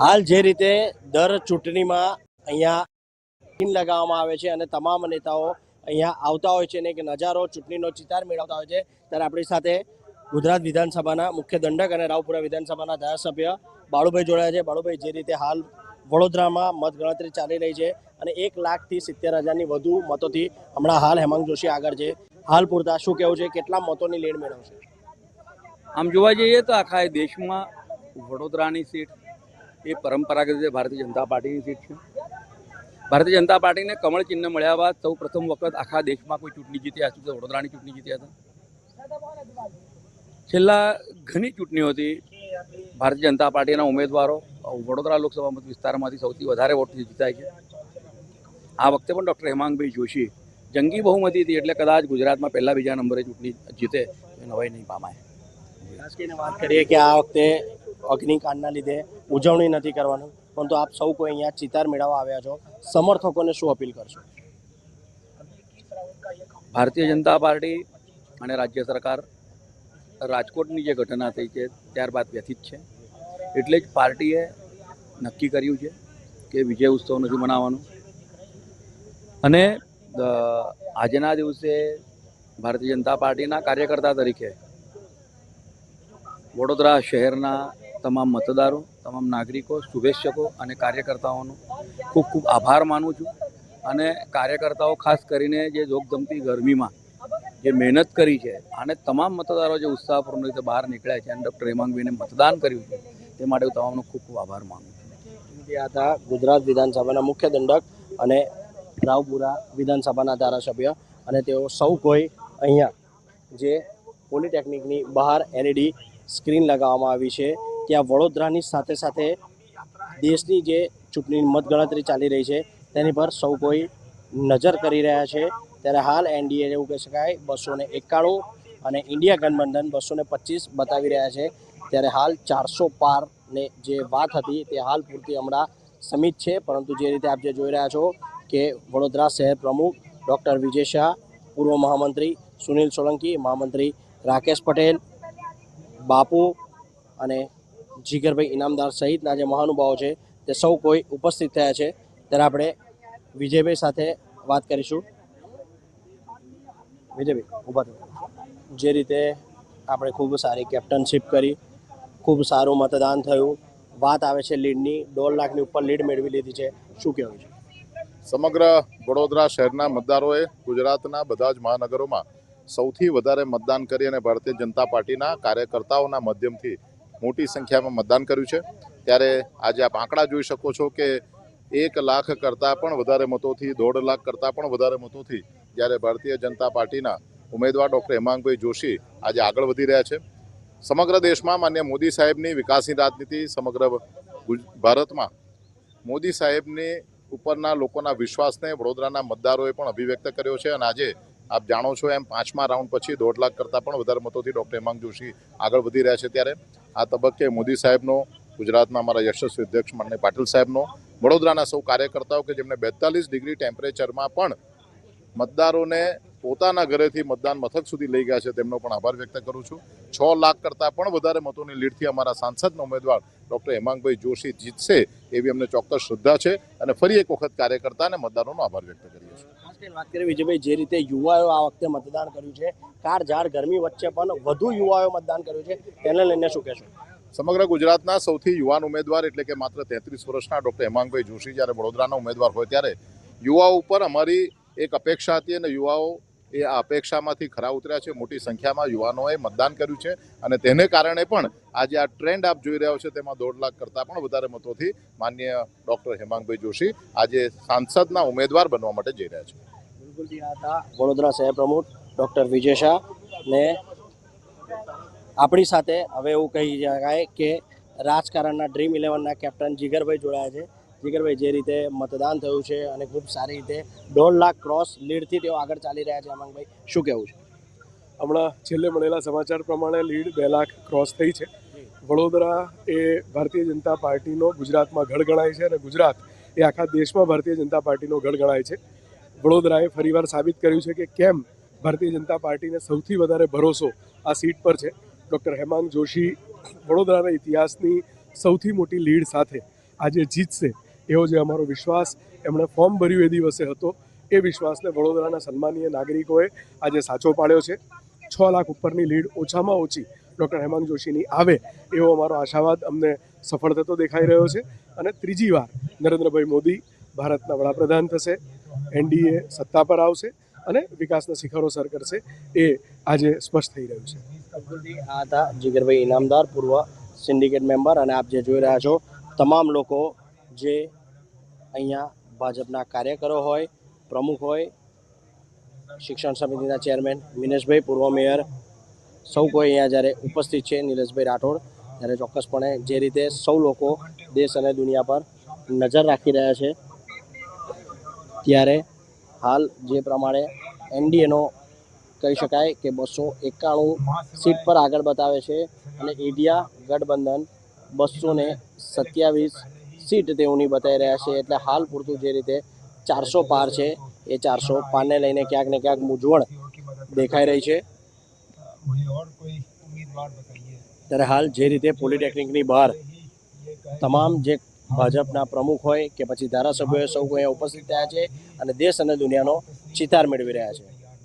હાલ જે રીતે દર ચૂંટણીમાં અહીંયા પિન લગાવવામાં આવે છે અને તમામ નેતાઓ અહીંયા આવતા હોય છે અને એક નજારો ચૂંટણીનો ચિતાર મેળવતા હોય છે, ત્યારે આપણી સાથે ગુજરાત વિધાનસભાના મુખ્ય દંડક અને રાવપુરા વિધાનસભાના ધારાસભ્ય બાળુભાઈ જોડાયા છે. બાળુભાઈ, જે રીતે હાલ વડોદરામાં મતગણતરી ચાલી રહી છે અને એક લાખથી સિત્તેર હજારની વધુ મતોથી હમણાં હાલ હેમંત જોશી આગળ છે. હાલ પૂરતા શું કહેવું છે? કેટલા મતોની લીડ મેળવશે? આમ જોવા જઈએ તો આખા દેશમાં વડોદરાની સીટ એ પરંપરાગત રીતે ભારતીય જનતા પાર્ટીની સીટ છે. ભારતીય જનતા પાર્ટીને કમળ ચિહ્ન મળ્યા બાદ સૌ પ્રથમ વખત આખા દેશમાં કોઈ ચૂંટણી જીત્યા હશે તો વડોદરાની ચૂંટણી જીત્યા હતા છેલ્લા ઘણી ચૂંટણીઓથી ભારતીય જનતા પાર્ટીના ઉમેદવારો વડોદરા લોકસભા મત વિસ્તારમાંથી સૌથી વધારે વોટથી જીતાય છે. આ વખતે પણ ડૉક્ટર હેમાંગભાઈ જોશી જંગી બહુમતી હતી એટલે કદાચ ગુજરાતમાં પહેલા બીજા નંબરે ચૂંટણી જીતે એ નવાઈ નહીં પામાય. ખાસ કરીને વાત કરીએ કે આ વખતે અગ્નિકાંડના લીધે ઉજવણી નથી કરવાનું. પરંતુ આપ સૌ કોઈ અહીંયા ચિતાર મેળવવા આવ્યા છો. સમર્થકોને શું અપીલ કરશો? ભારતીય જનતા પાર્ટી અને રાજ્ય સરકાર રાજકોટની જે ઘટના થઈ છે, ત્યારબાદ વ્યથિત છે. એટલે જ પાર્ટીએ નક્કી કર્યું છે કે વિજય ઉત્સવ નથી મનાવવાનો. અને આજના દિવસે ભારતીય જનતા પાર્ટીના કાર્યકર્તા તરીકે વડોદરા શહેરના તમામ મતદારો તમામ નાગરિકો, શુભેચ્છકો અને કાર્યકર્તાઓનો ખૂબ ખૂબ આભાર માનું છું. અને કાર્યકર્તાઓ, ખાસ કરીને જે જોગધમતી ગરમીમાં જે મહેનત કરી છે અને તમામ મતદારો જે ઉત્સાહપૂર્ણ રીતે બહાર નીકળ્યા છે અને ડૉક્ટર હેમાંગભાઈને મતદાન કર્યું છે, તે માટે હું તમામનો ખૂબ ખૂબ આભાર માનું છું. હતા ગુજરાત વિધાનસભાના મુખ્ય દંડક અને રાવપુરા વિધાનસભાના ધારાસભ્ય અને તેઓ સૌ કોઈ અહીંયા જે પોલિટેકનિકની બહાર એલઈડી સ્ક્રીન લગાવવામાં આવી છે. ત્યાં વડોદરાની સાથે સાથે દેશની જે ચૂંટણી મતગણતરી ચાલી રહી છે, તેની પર સૌ કોઈ નજર કરી રહ્યા છે. ત્યારે હાલ એનડીએ એવું કહી શકાય બસો ને એકાણું અને ઇન્ડિયા ગઠબંધન બસો ને પચીસ બતાવી રહ્યા છે. ત્યારે હાલ ચારસો પારને જે વાત હતી, તે હાલ પૂરતી હમણાં સમિત છે. પરંતુ જે રીતે આપ જે જોઈ રહ્યા છો કે વડોદરા શહેર પ્રમુખ ડૉક્ટર વિજય શાહ, પૂર્વ મહામંત્રી સુનિલ સોલંકી, મહામંત્રી રાકેશ પટેલ, બાપુ અને જીગરભાઈ ઇનામદાર સહિતના જે મહાનુભાવો છે તે સૌ કોઈ ઉપસ્થિત થયા છે. ત્યારે આપણે વિજયભાઈ સાથે વાત કરીશું. વિજયભાઈ, ઊભા જે રીતે આપણે ખૂબ સારી કેપ્ટનશીપ કરી, ખૂબ સારું મતદાન થયું. વાત આવે છે લીડની, દોઢ લાખની ઉપર લીડ મેળવી લીધી છે. શું કહેવું છે? સમગ્ર વડોદરા શહેરના મતદારોએ ગુજરાતના બધા જ મહાનગરોમાં સૌથી વધારે મતદાન કરી અને ભારતીય જનતા પાર્ટીના કાર્યકર્તાઓના માધ્યમથી મોટી સંખ્યામાં મતદાન કર્યું છે. ત્યારે આજે આપ આંકડા જોઈ શકો છો કે એક લાખ કરતાં પણ વધારે મતોથી, દોઢ લાખ કરતાં પણ વધારે મતોથી જ્યારે ભારતીય જનતા પાર્ટીના ઉમેદવાર ડૉક્ટર હેમાંગભાઈ જોશી આજે આગળ વધી રહ્યા છે. સમગ્ર દેશમાં માન્ય મોદી સાહેબની વિકાસની રાજનીતિ, સમગ્ર ભારતમાં મોદી સાહેબની ઉપરના લોકોના વિશ્વાસને વડોદરાના મતદારોએ પણ અભિવ્યક્ત કર્યો છે. અને આજે આપ જાણો છો એમ પાંચમા રાઉન્ડ પછી દોઢ લાખ કરતાં પણ વધારે મતોથી ડૉક્ટર હેમાંગ જોશી આગળ વધી રહ્યા છે. ત્યારે આ તબક્કે મોદી સાહેબનો, ગુજરાતના અમારા યશસ્વી અધ્યક્ષ માનનીય પાટીલ સાહેબનો, વડોદરાના સૌ કાર્યકર્તાઓ કે જેમણે બેતાલીસ ડિગ્રી ટેમ્પરેચરમાં પણ મતદારોને પોતાના ઘરેથી મતદાન મથક સુધી લઈ ગયા છે, તેમનો પણ આભાર વ્યક્ત કરું છું. છ લાખ કરતાં પણ વધારે મતોની લીડથી અમારા સાંસદના ઉમેદવાર ડૉક્ટર હેમાંગભાઈ જોશી જીતશે એવી અમને ચોક્કસ શ્રદ્ધા છે અને ફરી એક વખત કાર્યકર્તા અને મતદારોનો આભાર વ્યક્ત કરીએ છીએ. વાત કરી વિજયભાઈ, જે રીતે યુવાઓ આ વખતે મતદાન કર્યું છે, કાર, ઝાડ, ગરમી વચ્ચે પણ વધુ યુવાઓ મતદાન કર્યું છે, તેને લઈને શું કહેશો? સમગ્ર ગુજરાતના સૌથી યુવાન ઉમેદવાર એટલે કે માત્ર તેત્રીસ વર્ષના ડૉક્ટર હેમાંગભાઈ જોશી જ્યારે વડોદરાના ઉમેદવાર હોય ત્યારે યુવાઓ ઉપર અમારી એક અપેક્ષા હતી અને યુવાઓ એ આ અપેક્ષામાંથી ખરા ઉતર્યા છે. મોટી સંખ્યામાં યુવાનોએ મતદાન કર્યું છે અને તેને કારણે પણ આજે આ ટ્રેન્ડ આપ જોઈ રહ્યો છે તેમાં દોઢ લાખ કરતાં પણ વધારે મતોથી માન્ય ડૉક્ટર હેમાંગભાઈ જોશી આજે સાંસદના ઉમેદવાર બનવા માટે જઈ રહ્યા છે. વડોદરા શહેર પ્રમુખ ડૉક્ટર વિજય શાહ ને આપણી સાથે હવે એવું કહી શકાય કે રાજકારણના ડ્રીમ ઇલેવનના કેપ્ટન જીગરભાઈ જોડાયા છે. જીગરભાઈ, જે રીતે મતદાન થયું છે અને ખૂબ સારી રીતે દોઢ લાખ ક્રોસ લીડથી તેઓ આગળ ચાલી રહ્યા છે અમંગભાઈ શું કહેવું છે? હમણાં છેલ્લે મળેલા સમાચાર પ્રમાણે લીડ બે લાખ ક્રોસ થઈ છે. વડોદરા એ ભારતીય જનતા પાર્ટીનો ગુજરાતમાં ગઢ ગણાય છે અને ગુજરાત એ આખા દેશમાં ભારતીય જનતા પાર્ટીનો ગઢ ગણાય છે. વડોદરાએ ફરીવાર સાબિત કર્યું છે કે કેમ ભારતીય જનતા પાર્ટીને સૌથી વધારે ભરોસો આ સીટ પર છે. ડૉક્ટર હેમાંગ જોશી વડોદરાના ઇતિહાસની સૌથી મોટી લીડ સાથે આજે જીતશે એવો જે અમારો વિશ્વાસ એમણે ફોર્મ ભર્યું એ દિવસે હતો. એ વિશ્વાસને વડોદરાના સન્માનીય નાગરિકોએ આજે સાચો પાડ્યો છે. છ લાખ ઉપરની લીડ ઓછામાં ઓછી ડૉક્ટર હેમાંગ જોશીની આવે એવો અમારો આશાવાદ અમને સફળ થતો દેખાઈ રહ્યો છે. અને ત્રીજી વાર નરેન્દ્રભાઈ મોદી ભારતના વડાપ્રધાન થશે. એનડીએ સત્તા પર આવશે અને વિકાસના શિખરો સર કરશે એ આજે સ્પષ્ટ થઈ રહ્યું છે. આ હતા જીગરભાઈ ઇનામદાર, પૂર્વ સિન્ડિકેટ મેમ્બર અને આપ જે જોઈ રહ્યા છો, તમામ લોકો જે અહીંયા ભાજપના કાર્યકરો હોય, પ્રમુખ હોય, શિક્ષણ સમિતિના ચેરમેન, મિનેશભાઈ, પૂર્વ મેયર, સૌ કોઈ અહીંયા જ્યારે ઉપસ્થિત છે, નિલેશભાઈ રાઠોડ, ત્યારે ચોક્કસપણે જે રીતે સૌ લોકો દેશ અને દુનિયા પર નજર રાખી રહ્યા છે ત્યારે હાલ જે પ્રમાણે એનડીએનો કહી શકાય કે બસો એકાણું સીટ પર આગળ બતાવે છે અને ઇન્ડિયા ગઠબંધન બસો ને સત્યાવીસ સીટ તેઓની બતાવી રહ્યા છે. એટલે હાલ પૂરતું જે રીતે ચારસો પાર છે, એ ચારસો પારને લઈને ક્યાંક ને ક્યાંક મૂંઝવણ દેખાઈ રહી છે. ત્યારે હાલ જે રીતે પોલિટેકનિકની બહાર તમામ જે ભાજપના પ્રમુખ હોય કે પછી ધારાસભ્યો સૌ અહીંયા ઉપસ્થિત થયા છે અને દેશ અને દુનિયાનો ચિતાર મેળવી રહ્યા છે.